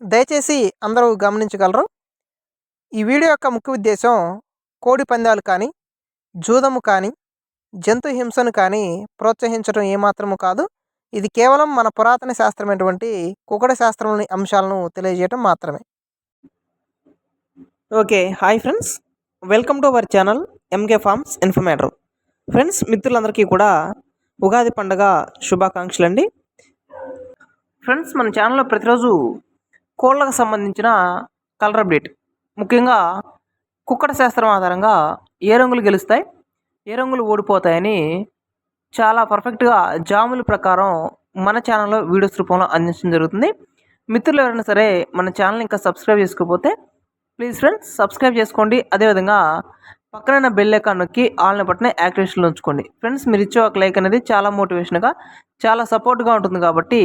దయచేసి అందరూ గమనించగలరు. ఈ వీడియో యొక్క ముఖ్య ఉద్దేశం కోడి పందాలు కానీ జూదము కానీ జంతు హింసను కానీ ప్రోత్సహించడం ఏమాత్రము కాదు. ఇది కేవలం మన పురాతన శాస్త్రమైనటువంటి కుకట శాస్త్రంలోని అంశాలను తెలియజేయటం మాత్రమే. Okay. Hi friends. Welcome to our channel MK farms informator. Friends మిత్రులందరికీ కూడా ఉగాది పండుగ శుభాకాంక్షలు అండి ఫ్రెండ్స్ మన ఛానల్లో ప్రతిరోజు కోళ్ళకు సంబంధించిన కలర్ అప్డేట్. ముఖ్యంగా కుక్కట శాస్త్రం ఆధారంగా ఏ రంగులు గెలుస్తాయి ఏ రంగులు ఓడిపోతాయని చాలా పర్ఫెక్ట్గా జాముల ప్రకారం మన ఛానల్లో వీడియోస్ రూపంలో అందించడం జరుగుతుంది. మిత్రులు ఎవరైనా సరే మన ఛానల్ ఇంకా సబ్స్క్రైబ్ చేసుకోకపోతే ప్లీజ్ ఫ్రెండ్స్ సబ్స్క్రైబ్ చేసుకోండి. అదేవిధంగా పక్కన బెల్ ఐకాన్ నొక్కి ఆల్ని పట్టిన యాక్టివేషన్లో ఉంచుకోండి. ఫ్రెండ్స్ మీరు ఇచ్చే ఒక లైక్ అనేది చాలా మోటివేషన్గా చాలా సపోర్ట్గా ఉంటుంది కాబట్టి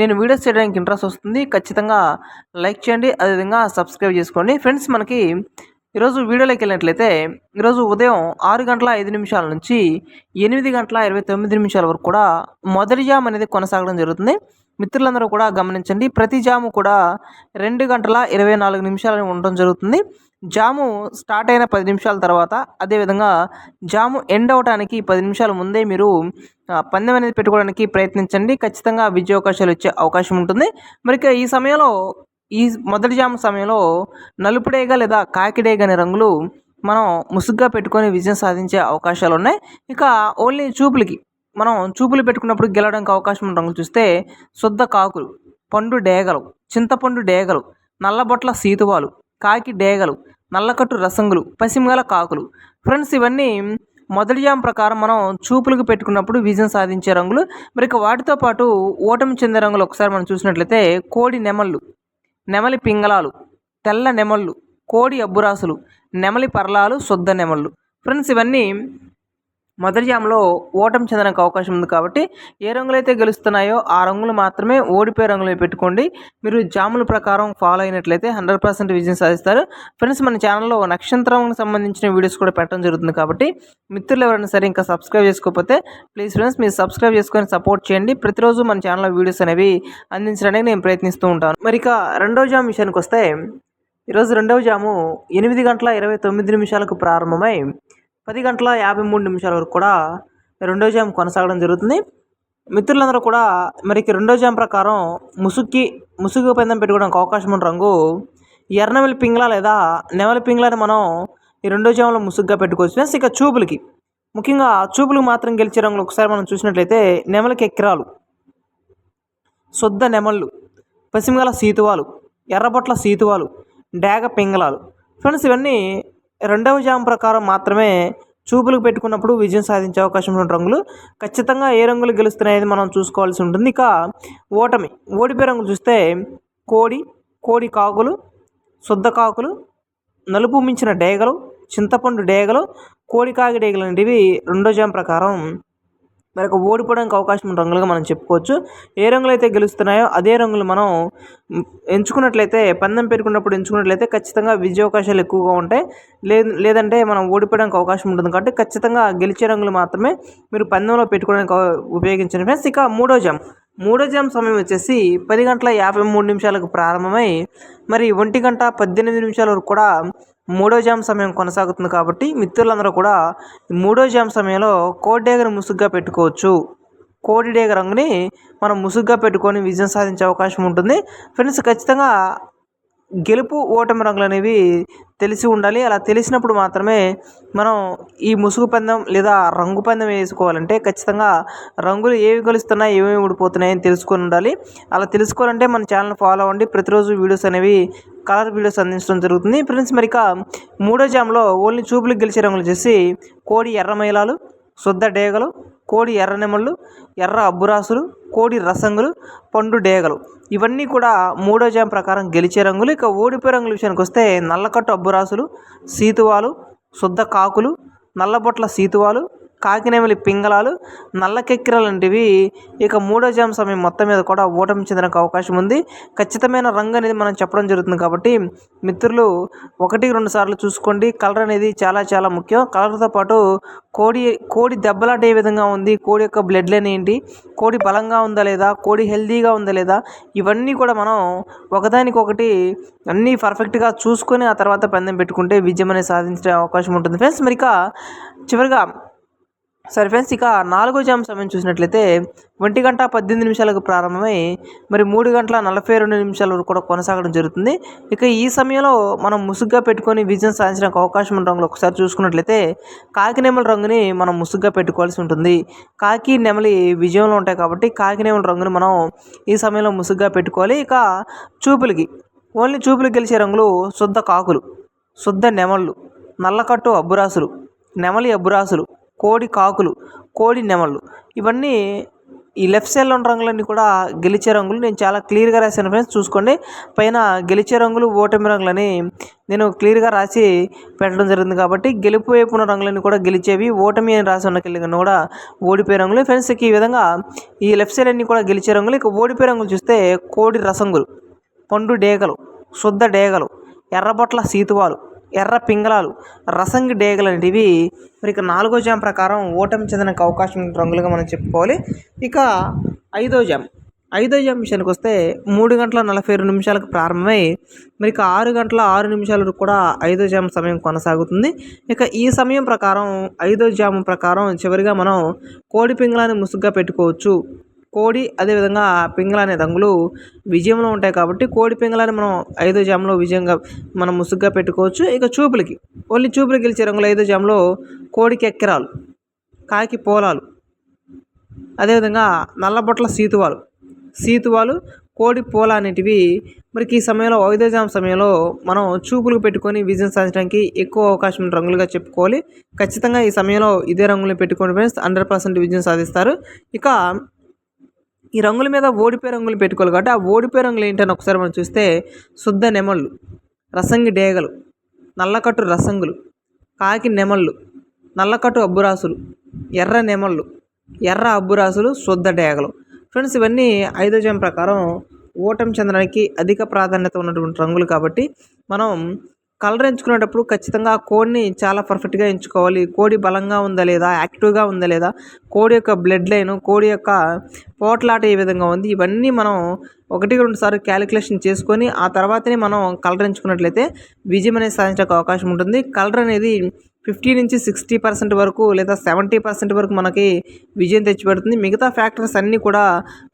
నేను వీడియోస్ చేయడానికి ఇంట్రెస్ట్ వస్తుంది. ఖచ్చితంగా లైక్ చేయండి. అదేవిధంగా సబ్స్క్రైబ్ చేసుకోండి. ఫ్రెండ్స్ మనకి ఈరోజు వీడియోలోకి వెళ్ళినట్లయితే ఈరోజు ఉదయం ఆరు గంటల ఐదు నిమిషాల నుంచి ఎనిమిది గంటల ఇరవై తొమ్మిది నిమిషాల వరకు కూడా మొదటి జామ్ అనేది కొనసాగడం జరుగుతుంది. మిత్రులందరూ కూడా గమనించండి. ప్రతి జాము కూడా రెండు గంటల ఇరవై నాలుగు నిమిషాలు ఉండడం జరుగుతుంది. జాము స్టార్ట్ అయిన పది నిమిషాల తర్వాత అదేవిధంగా జాము ఎండ్ అవడానికి పది నిమిషాల ముందే మీరు పందెం అనేది పెట్టుకోవడానికి ప్రయత్నించండి. ఖచ్చితంగా విజయ అవకాశాలు వచ్చే అవకాశం ఉంటుంది. మరి ఈ సమయంలో ఈ మొదటి జాము సమయంలో నలుపుడేగా లేదా కాకిడేగా అనే రంగులు మనం ముసుగ్గా పెట్టుకొని విజయం సాధించే అవకాశాలు ఉన్నాయి. ఇక ఓన్లీ చూపులకి మనం చూపులు పెట్టుకున్నప్పుడు గెలవడానికి అవకాశం ఉన్న రంగులు చూస్తే శుద్ధ కాకులు పండు డేగలు చింతపండు డేగలు నల్లబొట్ల సీతువాలు కాకి డేగలు నల్లకట్టు రసంగులు పసిమగల కాకులు. ఫ్రెండ్స్ ఇవన్నీ మొదటి జామ్ ప్రకారం మనం చూపులకు పెట్టుకున్నప్పుడు విజయం సాధించే రంగులు. మరి ఇక వాటితో పాటు ఓటమి చెందే రంగులు ఒకసారి మనం చూసినట్లయితే కోడి నెమళ్ళు నెమలి పింగళాలు తెల్ల నెమళ్ళు కోడి అబ్బురాసులు నెమలి పర్లాలు శుద్ధ నెమళ్ళు. ఫ్రెండ్స్ ఇవన్నీ మొదటి జామ్లో ఓటమి చెందడానికి అవకాశం ఉంది కాబట్టి ఏ రంగులైతే గెలుస్తున్నాయో ఆ రంగులు మాత్రమే ఓడిపోయే రంగులు పెట్టుకోండి. మీరు జాముల ప్రకారం ఫాలో అయినట్లయితే హండ్రెడ్ పర్సెంట్ విజయం సాధిస్తారు. ఫ్రెండ్స్ మన ఛానల్లో నక్షత్రం సంబంధించిన వీడియోస్ కూడా పెట్టడం జరుగుతుంది కాబట్టి మిత్రులు ఎవరైనా సరే ఇంకా సబ్స్క్రైబ్ చేసుకోకపోతే ప్లీజ్ ఫ్రెండ్స్ మీరు సబ్స్క్రైబ్ చేసుకొని సపోర్ట్ చేయండి. ప్రతిరోజు మన ఛానల్లో వీడియోస్ అనేవి అందించడానికి నేను ప్రయత్నిస్తూ ఉంటాను. మరి ఇక రెండో జామ్ విషయానికి వస్తే ఈరోజు రెండవ జాము ఎనిమిది గంటల ఇరవై తొమ్మిది నిమిషాలకు ప్రారంభమై పది గంటల యాభై మూడు నిమిషాల వరకు కూడా రెండో జామ్ కొనసాగడం జరుగుతుంది. మిత్రులందరూ కూడా మరి రెండో జామ్ ప్రకారం ముసుక్కి ముసుగు పందెం పెట్టుకోవడానికి అవకాశం ఉన్న రంగు ఎర్రనెమలి పింగ్లా లేదా నెమలి పింగ్లాని మనం ఈ రెండో జామ్లో ముసుగ్గా పెట్టుకోవచ్చు. ఇక చూపులకి. ముఖ్యంగా చూపులకు మాత్రం గెలిచే రంగులు ఒకసారి మనం చూసినట్లయితే నెమలికి ఎక్కిరాలు శుద్ధ నెమళ్ళు పశ్చిమగల సీతువాలు ఎర్రబొట్ల సీతువాలు డేగ పింగళాలు. ఫ్రెండ్స్ ఇవన్నీ రెండవ జామ్ ప్రకారం మాత్రమే చూపులకు పెట్టుకున్నప్పుడు విజయం సాధించే అవకాశం ఉన్న రంగులు. ఖచ్చితంగా ఏ రంగులు గెలుస్తున్నాయని మనం చూసుకోవాల్సి ఉంటుంది. ఇక ఓటమి. ఓడిపోయే రంగులు చూస్తే కోడి కోడి కాకులు శుద్ధ కాకులు నలుపు మించిన డేగలు చింతపండు డేగలు కోడి కాకి డేగలు అనేటివి రెండో జామ్ ప్రకారం మరొక ఓడిపోవడానికి అవకాశం ఉన్న రంగులుగా మనం చెప్పుకోవచ్చు. ఏ రంగులు అయితే గెలుస్తున్నాయో అదే రంగులు మనం ఎంచుకున్నట్లయితే పందెం పెట్టుకున్నప్పుడు ఎంచుకున్నట్లయితే ఖచ్చితంగా విజయ అవకాశాలు ఎక్కువగా ఉంటాయి. లేదు లేదంటే మనం ఓడిపోవడానికి అవకాశం ఉంటుంది కాబట్టి ఖచ్చితంగా గెలిచే రంగులు మాత్రమే మీరు పందెంలో పెట్టుకోవడానికి ఉపయోగించండి ఫ్రెండ్స్. ఇక మూడో జామ్. మూడో జామ్ సమయం వచ్చేసి పది గంటల యాభై మూడు నిమిషాలకు ప్రారంభమై మరి ఒంటి గంట పద్దెనిమిది నిమిషాల వరకు కూడా మూడో జామ్ సమయం కొనసాగుతుంది కాబట్టి మిత్రులందరూ కూడా మూడో జామ్ సమయంలో కోడి డేగను ముసుగ్గా పెట్టుకోవచ్చు. కోడి డేగ రంగుని మనం ముసుగ్గా పెట్టుకొని విజయం సాధించే అవకాశం ఉంటుంది. ఫ్రెండ్స్ ఖచ్చితంగా గెలుపు ఓటమి రంగులు అనేవి తెలిసి ఉండాలి. అలా తెలిసినప్పుడు మాత్రమే మనం ఈ ముసుగు పందెం లేదా రంగు పందెం వేసుకోవాలంటే ఖచ్చితంగా రంగులు ఏవి కలుస్తున్నాయి ఏమేమి ఊడిపోతున్నాయి అని తెలుసుకొని ఉండాలి. అలా తెలుసుకోవాలంటే మన ఛానల్ ఫాలో అవ్వండి. ప్రతిరోజు వీడియోస్ అనేవి కలర్ వీడియోస్ అందించడం జరుగుతుంది. ఫ్రెండ్స్ మరిక మూడో జామ్లో ఓన్లీ చూపులు గెలిచే రంగులు చేసి కోడి ఎర్ర మైలాలు శుద్ధ డేగలు కోడి ఎర్ర నెమళ్ళు ఎర్ర అబ్బురాసులు కోడి రసంగులు పండు డేగలు. ఇవన్నీ కూడా మూడో జామ్ ప్రకారం గెలిచే రంగులు. ఇక ఓడిపోయే రంగుల విషయానికి వస్తే నల్లకట్టు అబ్బురాసులు సీతువాలు శుద్ధ కాకులు నల్లబొట్ల సీతువాలు కాకినేమిలి పింగళాలు నల్లకెక్కిర లాంటివి. ఇక మూడో జామ్ సమయం మొత్తం మీద కూడా ఓటమి చెందడానికి అవకాశం ఉంది. ఖచ్చితమైన రంగు అనేది మనం చెప్పడం జరుగుతుంది కాబట్టి మిత్రులు ఒకటి రెండు సార్లు చూసుకోండి. కలర్ అనేది చాలా చాలా ముఖ్యం. కలర్తో పాటు కోడి కోడి దెబ్బలాట ఏ విధంగా ఉంది? కోడి యొక్క బ్లడ్ లైన్ ఏంటి? కోడి బలంగా ఉందా లేదా? కోడి హెల్తీగా ఉందా లేదా? ఇవన్నీ కూడా మనం ఒకదానికొకటి అన్నీ పర్ఫెక్ట్గా చూసుకొని ఆ తర్వాత పందెం పెట్టుకుంటే విజయం అనేది సాధించే అవకాశం ఉంటుంది. ఫ్రెండ్స్ మరిక చివరిగా సరే ఫ్రెండ్స్ ఇక నాలుగో జామ్ సమయం చూసినట్లయితే ఒంటి గంట పద్దెనిమిది నిమిషాలకు ప్రారంభమై మరి మూడు గంటల నలభై రెండు నిమిషాల వరకు కూడా కొనసాగడం జరుగుతుంది. ఇక ఈ సమయంలో మనం ముసుగ్గా పెట్టుకొని విజయం సాధించడానికి అవకాశం ఉన్న రంగులు ఒకసారి చూసుకున్నట్లయితే కాకి నెమలి రంగుని మనం ముసుగ్గా పెట్టుకోవాల్సి ఉంటుంది. కాకి నెమలి విజయంలో ఉంటాయి కాబట్టి కాకి నెమలి రంగుని మనం ఈ సమయంలో ముసుగ్గా పెట్టుకోవాలి. ఇక చూపులకి ఓన్లీ చూపులు గెలిచే రంగులు శుద్ధ కాకులు శుద్ధ నెమళ్ళు నల్లకట్టు అబ్బురాసులు నెమలి అబ్బురాసులు కోడి కాకులు కోడి నెమళ్ళు. ఇవన్నీ ఈ లెఫ్ట్ సైడ్లో ఉన్న రంగులన్నీ కూడా గెలిచే రంగులు. నేను చాలా క్లియర్గా రాశాను ఫ్రెండ్స్ చూసుకోండి. పైన గెలిచే రంగులు ఓటమి రంగులని నేను క్లియర్గా రాసి పెట్టడం జరిగింది కాబట్టి గెలుపు వైపు ఉన్న రంగులన్నీ కూడా గెలిచేవి ఓటమి అని రాసి ఉన్న కింద కూడా ఓడిపోయే రంగులు. ఫ్రెండ్స్ ఈ విధంగా ఈ లెఫ్ట్ సైడ్ అన్నీ కూడా గెలిచే రంగులు. ఇక ఓడిపోయే రంగులు చూస్తే కోడి రసంగులు పండు డేగలు శుద్ధ డేగలు ఎర్రబొట్ల సీతువాలు ఎర్ర పింగళాలు రసంగి డేగలు అనేటివి మరి ఇక నాలుగో జామ్ ప్రకారం ఓటమి చెందడానికి అవకాశం రంగులుగా మనం చెప్పుకోవాలి. ఇక ఐదో జామ్. ఐదో జామ్ విషయానికి వస్తే మూడు గంటల నలభై రెండు నిమిషాలకు ప్రారంభమై మరి ఇక ఆరు గంటల ఆరు నిమిషాల వరకు కూడా ఐదో జామ్ సమయం కొనసాగుతుంది. ఇక ఈ సమయం ప్రకారం ఐదో జామ్ ప్రకారం చివరిగా మనం కోడి పింగళాన్ని ముసుగ్గా పెట్టుకోవచ్చు. కోడి అదేవిధంగా పింగళ అనే రంగులు విజయంలో ఉంటాయి కాబట్టి కోడి పింగళాన్ని మనం ఐదో జామ్లో విజయంగా మనం ముసుగ్గా పెట్టుకోవచ్చు. ఇక చూపులకి ఓన్లీ చూపులు గెలిచే రంగులు ఐదో జామ్లో కోడికి ఎక్కెరాలు కాకి పోలాలు అదేవిధంగా నల్లబొట్ల సీతువాలు. సీతువాలు కోడి పోల అనేటివి మనకి ఈ సమయంలో ఐదో జామ్ సమయంలో మనం చూపులు పెట్టుకొని విజయం సాధించడానికి ఎక్కువ అవకాశం రంగులుగా చెప్పుకోవాలి. ఖచ్చితంగా ఈ సమయంలో ఇదే రంగులు పెట్టుకొని ఫ్రెండ్స్ హండ్రెడ్ పర్సెంట్ విజయం సాధిస్తారు. ఇక ఈ రంగుల మీద ఓడిపోయే రంగులు పెట్టుకోవాలి కాబట్టి ఆ ఓడిపోయే రంగులు ఏంటని ఒకసారి మనం చూస్తే శుద్ధ నెమళ్ళు రసంగి డేగలు నల్లకట్టు రసంగులు కాకి నెమళ్ళు నల్లకట్టు అబ్బురాసులు ఎర్ర నెమళ్ళు ఎర్ర అబ్బురాసులు శుద్ధ డేగలు. ఫ్రెండ్స్ ఇవన్నీ ఐదో జం ప్రకారం ఓటమి చెందడానికి అధిక ప్రాధాన్యత ఉన్నటువంటి రంగులు కాబట్టి మనం కలర్ ఎంచుకునేటప్పుడు ఖచ్చితంగా కోడిని చాలా పర్ఫెక్ట్గా ఎంచుకోవాలి. కోడి బలంగా ఉందా లేదా యాక్టివ్గా ఉందా లేదా కోడి యొక్క బ్లడ్ లైన్ కోడి యొక్క పోట్లాట ఏ విధంగా ఉంది ఇవన్నీ మనం ఒకటి రెండు సార్లు క్యాలిక్యులేషన్ చేసుకొని ఆ తర్వాతనే మనం కలర్ ఎంచుకున్నట్లయితే విజయం అనేది సాధించడానికి అవకాశం ఉంటుంది. కలర్ అనేది ఫిఫ్టీ నుంచి సిక్స్టీ పర్సెంట్ వరకు లేదా సెవెంటీ పర్సెంట్ వరకు మనకి విజయం తెచ్చిపెడుతుంది. మిగతా ఫ్యాక్టర్స్ అన్నీ కూడా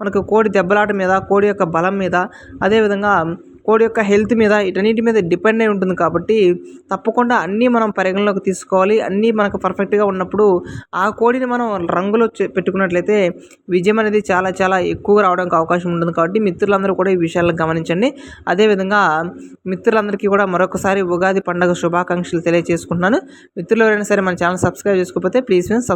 మనకు కోడి దెబ్బలాట మీద కోడి యొక్క బలం మీద అదేవిధంగా కోడి యొక్క హెల్త్ మీద ఇటన్నిటి మీద డిపెండ్ అయి ఉంటుంది కాబట్టి తప్పకుండా అన్నీ మనం పరిగణలోకి తీసుకోవాలి. అన్నీ మనకు పర్ఫెక్ట్గా ఉన్నప్పుడు ఆ కోడిని మనం రంగులో పెట్టుకున్నట్లయితే విజయం అనేది చాలా చాలా ఎక్కువగా రావడానికి అవకాశం ఉంటుంది కాబట్టి మిత్రులందరూ కూడా ఈ విషయాలను గమనించండి. అదేవిధంగా మిత్రులందరికీ కూడా మరొకసారి ఉగాది పండుగ శుభాకాంక్షలు తెలియజేసుకుంటున్నాను. మిత్రులు ఎవరైనా సరే మన ఛానల్ సబ్స్క్రైబ్ చేసుకోకపోతే ప్లీజ్ ఫ్రెండ్స్